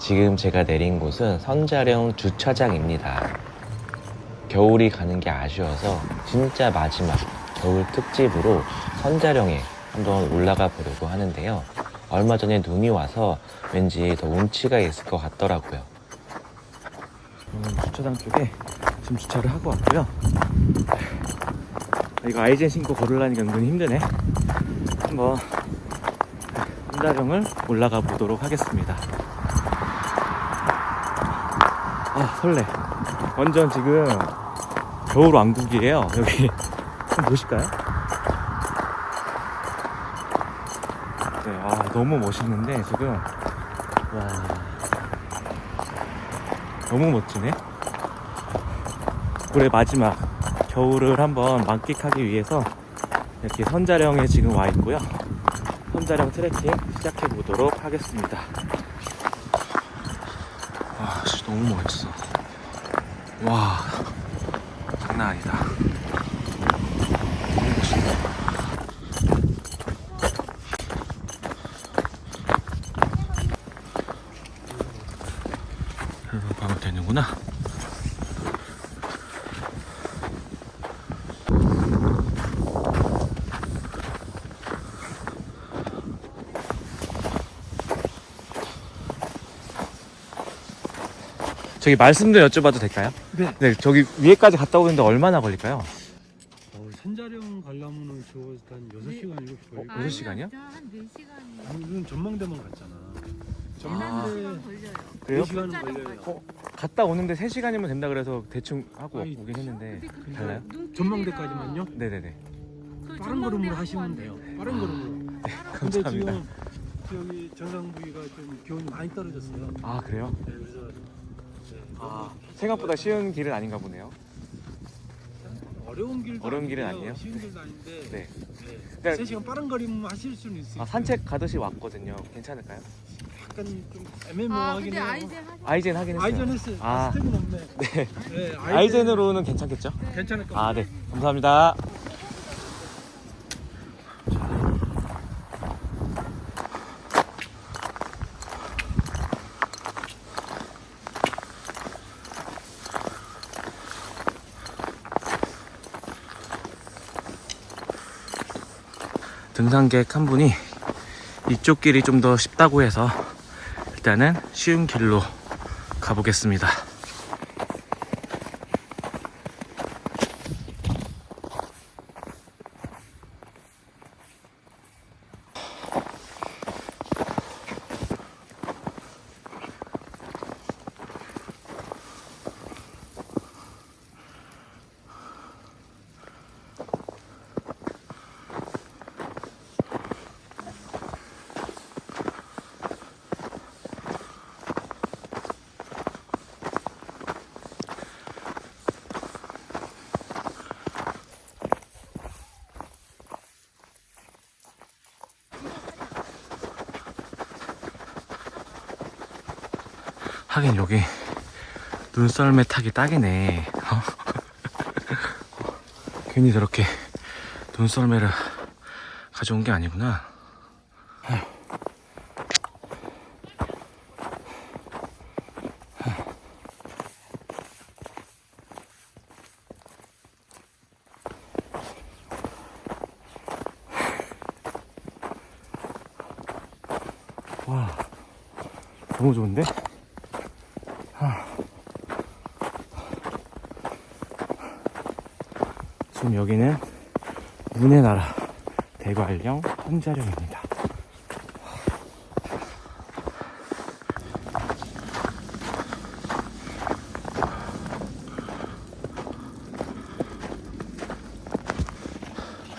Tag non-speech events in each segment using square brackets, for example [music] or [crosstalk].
지금 제가 내린 곳은 선자령 주차장입니다. 겨울이 가는 게 아쉬워서 진짜 마지막 겨울 특집으로 선자령에 한번 올라가 보려고 하는데요. 얼마 전에 눈이 와서 왠지 더 운치가 있을 것 같더라고요. 음, 주차장 쪽에 지금 주차를 하고 왔고요. 아, 이거 아이젠 신고 걸으려니까 은근히 힘드네. 한번 혼자령을 올라가 보도록 하겠습니다. 아 설레. 완전 지금 겨울 왕국이에요. 여기 한번 보실까요? 네, 아 너무 멋있는데 지금 와 너무 멋지네. 올해 마지막 겨울을 한번 만끽하기 위해서 이렇게 선자령에 지금 와 있고요. 선자령 트레킹 시작해 보도록 하겠습니다. 와, 씨, 너무 멋있어. 와, 장난 아니다. 되는구나. 저기 말씀 좀 여쭤봐도 될까요? 네. 네, 저기 위에까지 갔다 오는데 얼마나 걸릴까요? 어, 산자령 가려면은 저한 6시간 7시 걸리고 여섯 시간이요? 한 4시간이요. 아니 이건 전망대만 갔잖아 전망대 시간 걸려요. 그래요? 4시간은 걸려요 어, 갔다 오는데 3시간이면 된다 그래서 대충 하고 아이, 오긴 했는데 근데 그게 달라요? 눈길이랑 전망대까지만요? 네네네 그 빠른 전망대 걸음으로 하고 하시면 안 돼요 돼요. 빠른 아. 걸음으로 근데 감사합니다 지금 여기 정상 부위가 좀 기온이 많이 떨어졌어요 아 그래요? 네, 그래서 네, 아 생각보다 쉬운 길은 아닌가 보네요 어려운 길도 어려운 길은. 아니에요? 쉬운 길도 아닌데 네. 네. 그러니까- 3시간 빠른 거리면 하실 수는 있어요 아 산책 가듯이 왔거든요 괜찮을까요? 약간 좀 아 애매모호하긴 근데 해요 아이젠 하시 아이젠 하긴 했어요 아이젠 했어요 아. 아, 스텝은 없네 네 네, 아이젠으로는 괜찮겠죠? 괜찮을 것 같아요 아 네 감사합니다 등산객 한 분이 이쪽 길이 좀 더 쉽다고 해서 일단은 쉬운 길로 가보겠습니다. 하긴 여기 눈썰매 타기 딱이네. 어? 괜히 저렇게 눈썰매를 가져온 게 아니구나. 와, 너무 좋은데? 지금 여기는 문의 나라 대관령 혼자령입니다.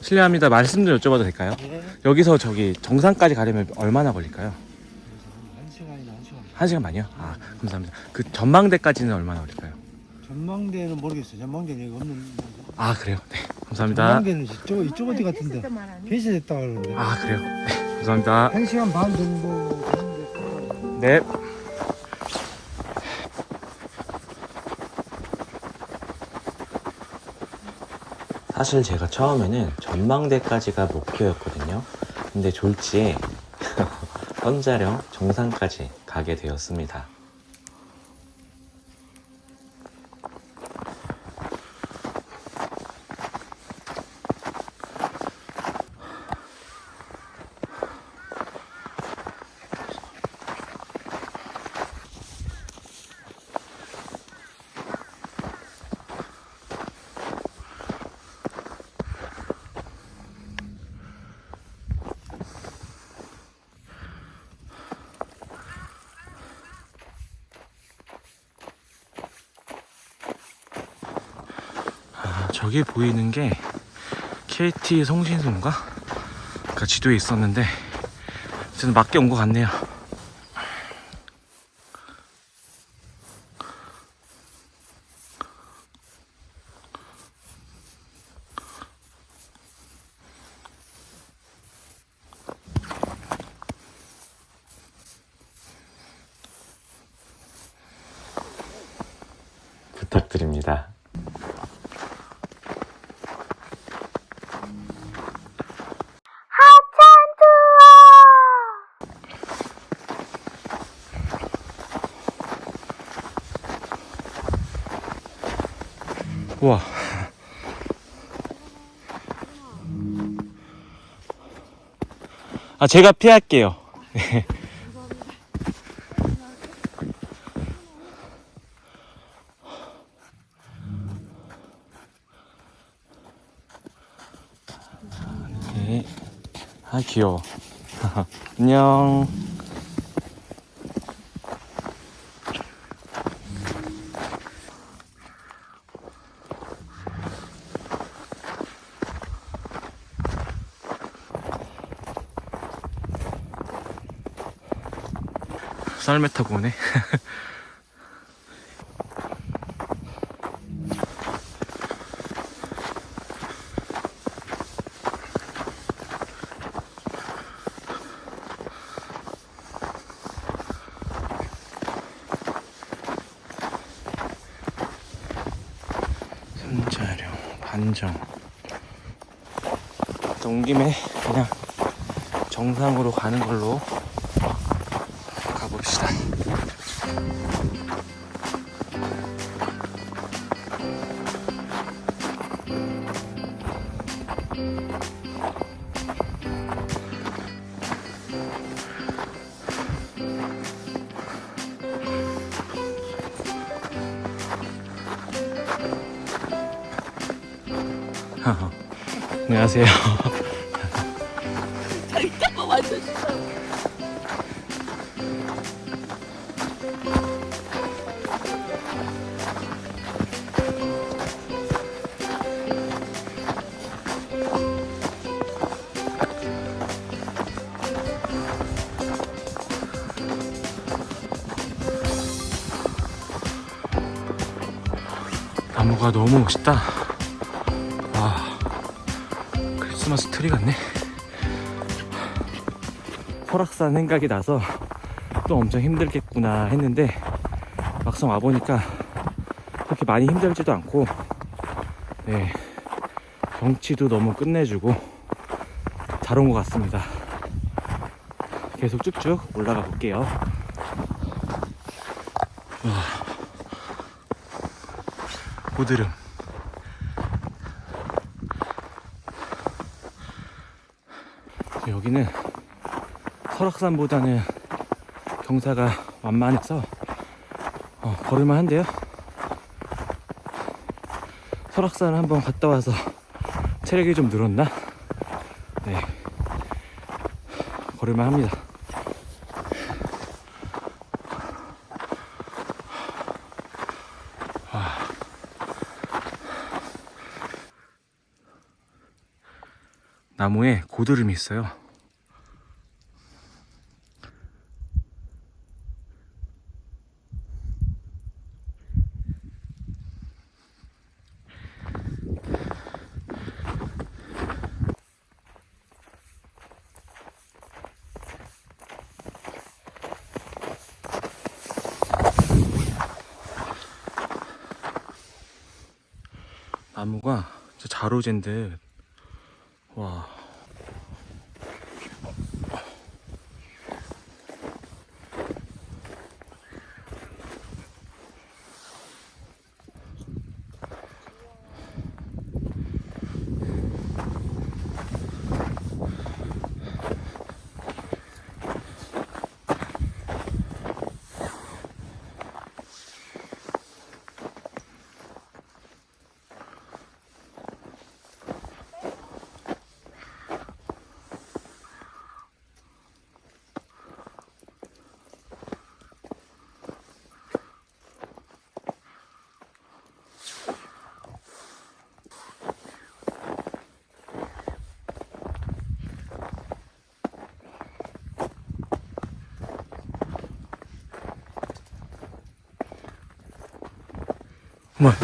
실례합니다. 말씀 좀 여쭤봐도 될까요? 네. 여기서 저기 정상까지 가려면 얼마나 걸릴까요? 한 시간이나 한 시간 한 시간 반이요? 아, 감사합니다. 그 전망대까지는 얼마나 걸릴까요? 전망대는 모르겠어요. 전망대는 여기 없는. 아, 그래요? 네, 감사합니다. 전망대는 이쪽 이쪽 어디 같은데. 개시됐다 그러는데. 아, 그래요? 네, 감사합니다. 한 시간 반 정도 가는데. 네. 사실 제가 처음에는 전망대까지가 목표였거든요. 근데 졸지에 [laughs] 선자령 정상까지 가게 되었습니다. 아, 저기 보이는 게 KT 송신소인가? 그 지도에 있었는데 저는 맞게 온 것 같네요. 부탁드립니다. 아, 제가 피할게요. [laughs] 네. 아, 귀여워. [laughs] 안녕. 썰매 타고 오네. 선자령 반정. 또온 김에 그냥 정상으로 가는 걸로 [laughs] 안녕하세요. 너무 멋있다. 와, 크리스마스 트리 같네. 설악산 생각이 나서 또 엄청 힘들겠구나 했는데 막상 와보니까 그렇게 많이 힘들지도 않고 네, 경치도 너무 끝내주고 잘 온 것 같습니다. 계속 쭉쭉 올라가 볼게요. 고드름. 여기는 설악산보다는 경사가 완만해서 어, 걸을만 한데요. 설악산 한번 갔다 와서 체력이 좀 늘었나? 네. 걸을만 합니다. 나무에 고드름이 있어요. 나무가 자로젠 듯. Ма.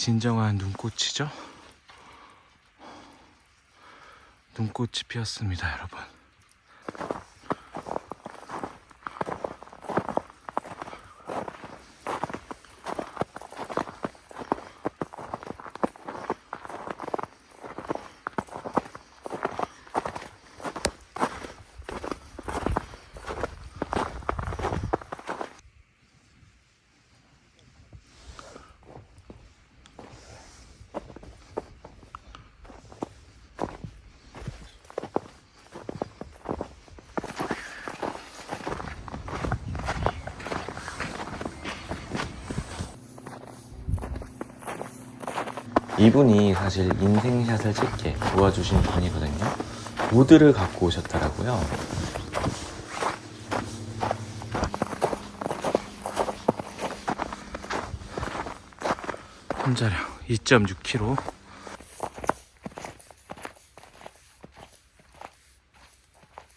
진정한 눈꽃이죠? 눈꽃이 피었습니다, 여러분. 이분이 사실 인생샷을 찍게 도와주신 분이거든요. 보드를 갖고 오셨더라고요. 혼자량 2.6kg.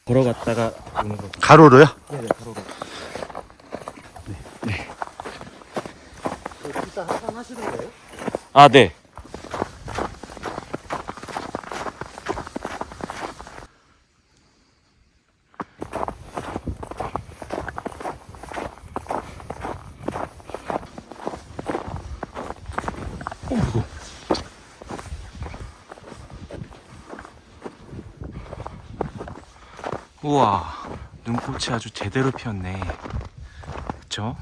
걸어갔다가 오는 거. 가로로요? 네네, 걸어가. 일단 한판 하시는 거예요? 아, 네. 어, 무거워. 우와, 눈 아주 제대로 피었네. 그쵸?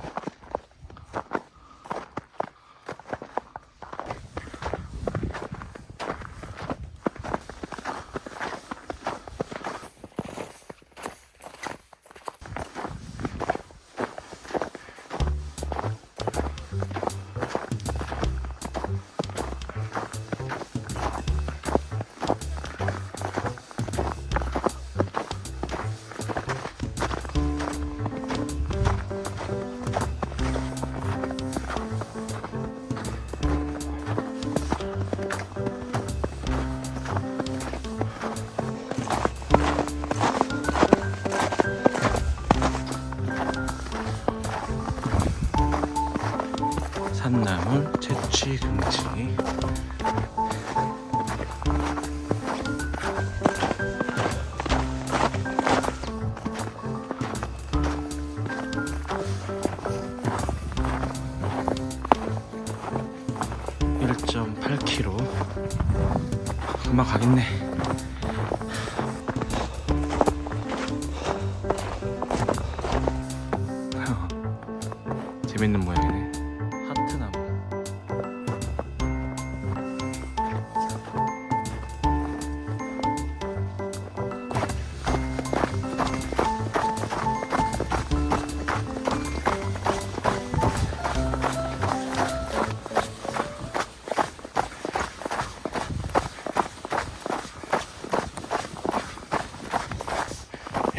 가겠네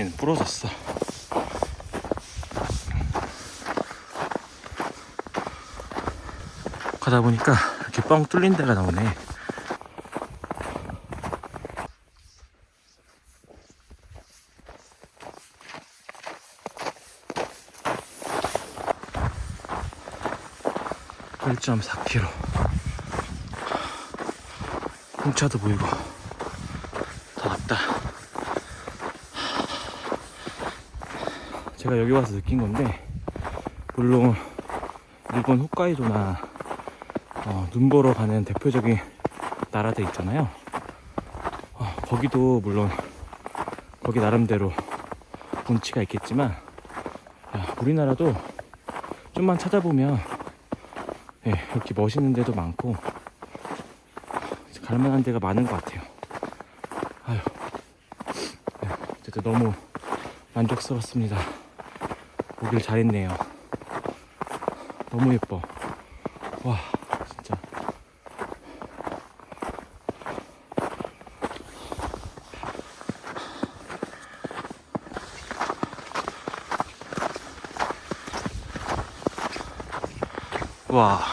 얘는 부러졌어. 가다 보니까 이렇게 뻥 뚫린 데가 나오네. 1.4km. 공차도 보이고. 제가 여기 와서 느낀 건데 물론 일본 홋카이도나 어, 눈 보러 가는 대표적인 나라들 있잖아요. 어, 거기도 물론 거기 나름대로 운치가 있겠지만 야, 우리나라도 좀만 찾아보면 예, 이렇게 멋있는 데도 많고 갈만한 데가 많은 것 같아요. 아유, 네, 어쨌든 너무 만족스럽습니다. 오길 잘했네요. 너무 예뻐. 와, 진짜. 와.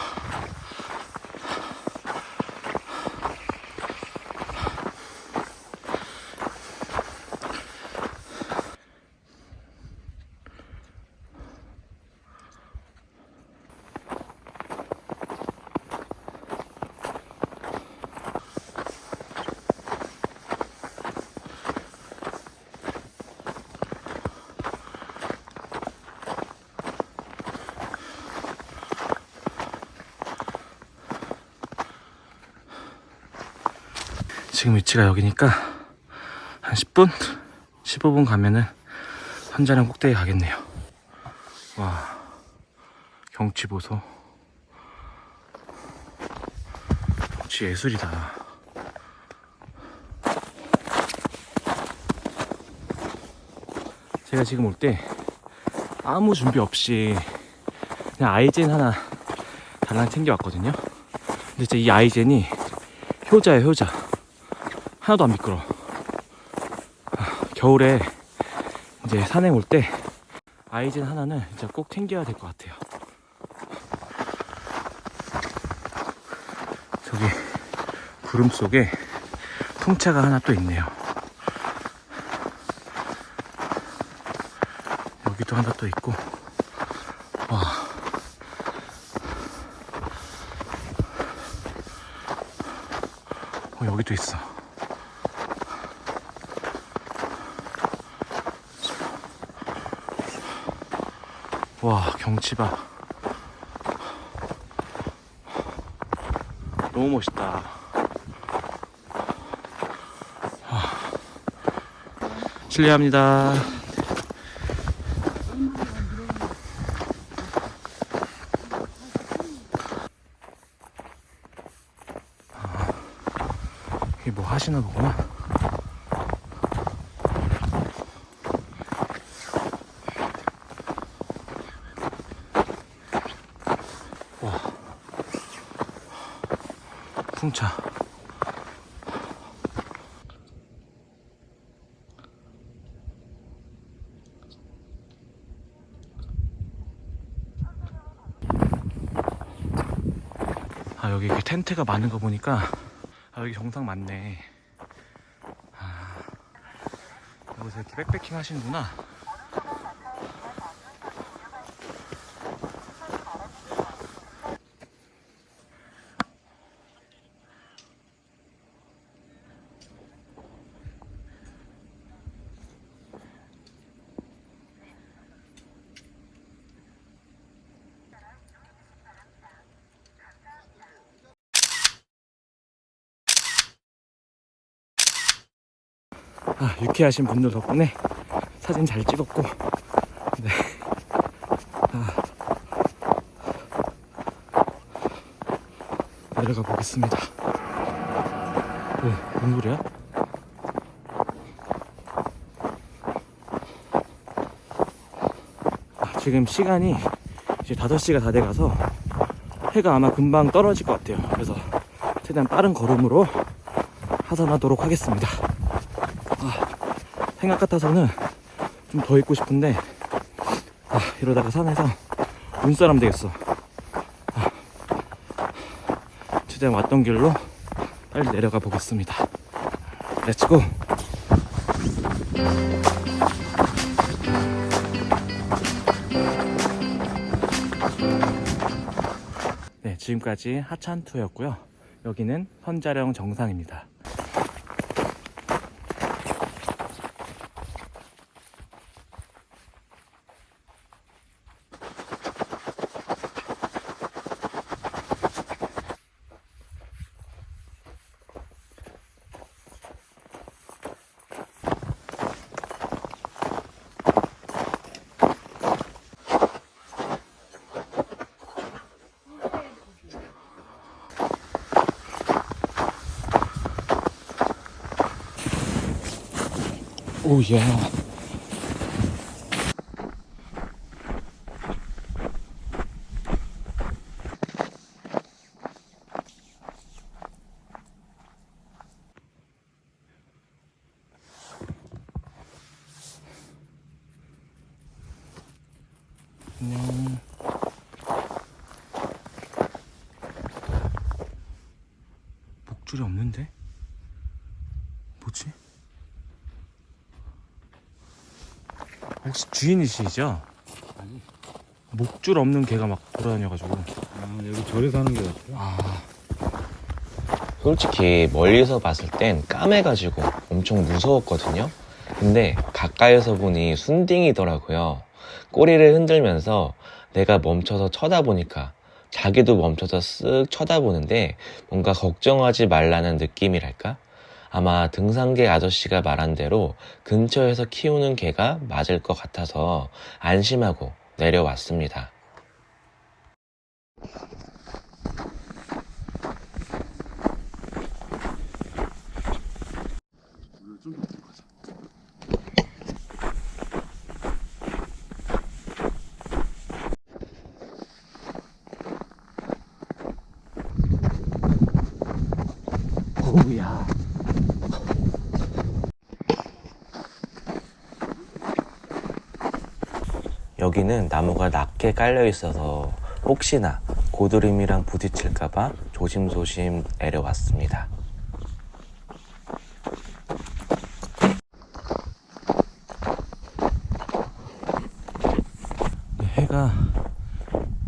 지금 위치가 여기니까 한 10분? 15분 가면은 한자령 꼭대기 가겠네요. 와, 경치 보소. 경치 예술이다. 제가 지금 올 때 아무 준비 없이 그냥 아이젠 하나 달랑 챙겨왔거든요. 근데 진짜 이 아이젠이 효자예요, 효자. 하나도 안 미끄러. 아, 겨울에 이제 산에 올 때 아이젠 하나는 진짜 꼭 챙겨야 될 것 같아요. 저기 구름 속에 통차가 하나 또 있네요. 여기도 하나 또 있고, 와. 어, 여기도 있어. 와 경치 봐. 너무 멋있다. 와. 실례합니다 아, 이게 뭐 하시나 보구나 풍차. 아 여기 이렇게 텐트가 많은 거 보니까 아 여기 정상 많네. 아 여기서 이렇게 백패킹 하시는구나. 유쾌하신 분들 덕분에 사진 잘 찍었고, 네. 아, 내려가 보겠습니다. 오, 뭔 소리야? 아, 지금 시간이 이제 5시가 다 돼가서 해가 아마 금방 떨어질 것 같아요. 그래서 최대한 빠른 걸음으로 하산하도록 하겠습니다. 생각 같아서는 좀 더 있고 싶은데 아, 이러다가 산에서 눈사람 되겠어 아, 최대한 왔던 길로 빨리 내려가 보겠습니다 렛츠고 네 지금까지 하찬투였고요. 여기는 선자령 정상입니다. 오, 예. 안녕. 목줄이 없는데? 뭐지? 혹시 주인이시죠? 아니. 목줄 없는 개가 막 돌아다녀가지고 아, 여기 절에 사는 게 같아요. 아 솔직히 멀리서 봤을 땐 까매가지고 엄청 무서웠거든요. 근데 가까이서 보니 순딩이더라고요. 꼬리를 흔들면서 내가 멈춰서 쳐다보니까 자기도 멈춰서 쓱 쳐다보는데 뭔가 걱정하지 말라는 느낌이랄까? 아마 등산개 아저씨가 말한 대로 근처에서 키우는 개가 맞을 것 같아서 안심하고 내려왔습니다. 여기는 나무가 낮게 깔려 있어서 혹시나 고드름이랑 부딪힐까봐 조심조심 내려왔습니다. 네, 해가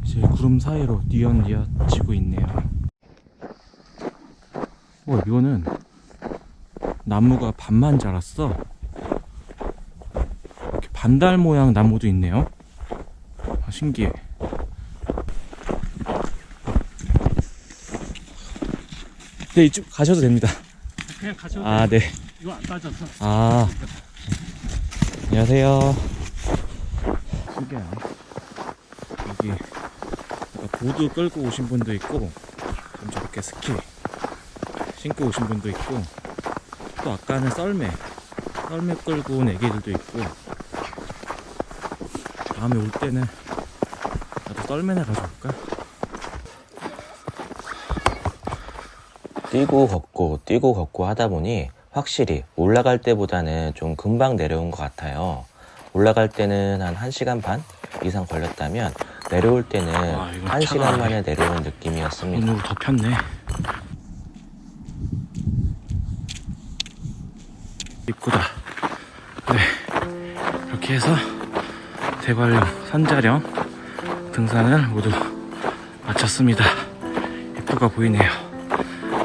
이제 구름 사이로 뉘엿뉘엿 지고 있네요. 와 이거는 나무가 반만 자랐어. 이렇게 반달 모양 나무도 있네요. 아, 신기해. 네 이쪽 가셔도 됩니다. 그냥 가셔도 아 네. 이거 안 따졌어. 아. 안녕하세요. 신기하네. 여기 보드 끌고 오신 분도 있고 좀 저렇게 스키 신고 오신 분도 있고 또 아까는 썰매 썰매 끌고 온 애기들도 있고 다음에 올 때는 썰매나 가져올까? 뛰고 걷고 뛰고 걷고 하다 보니 확실히 올라갈 때보다는 좀 금방 내려온 것 같아요. 올라갈 때는 한 1시간 반 이상 걸렸다면 내려올 때는 와, 이거 1시간 차가 만에 내려온 느낌이었습니다. 오늘 덮였네. 입구다. 네. 이렇게 해서 대관령, 산자령 등산을 모두 마쳤습니다. 입구가 보이네요.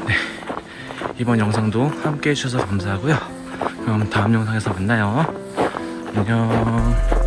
네. 이번 영상도 함께 해주셔서 감사하고요. 그럼 다음 영상에서 만나요. 안녕.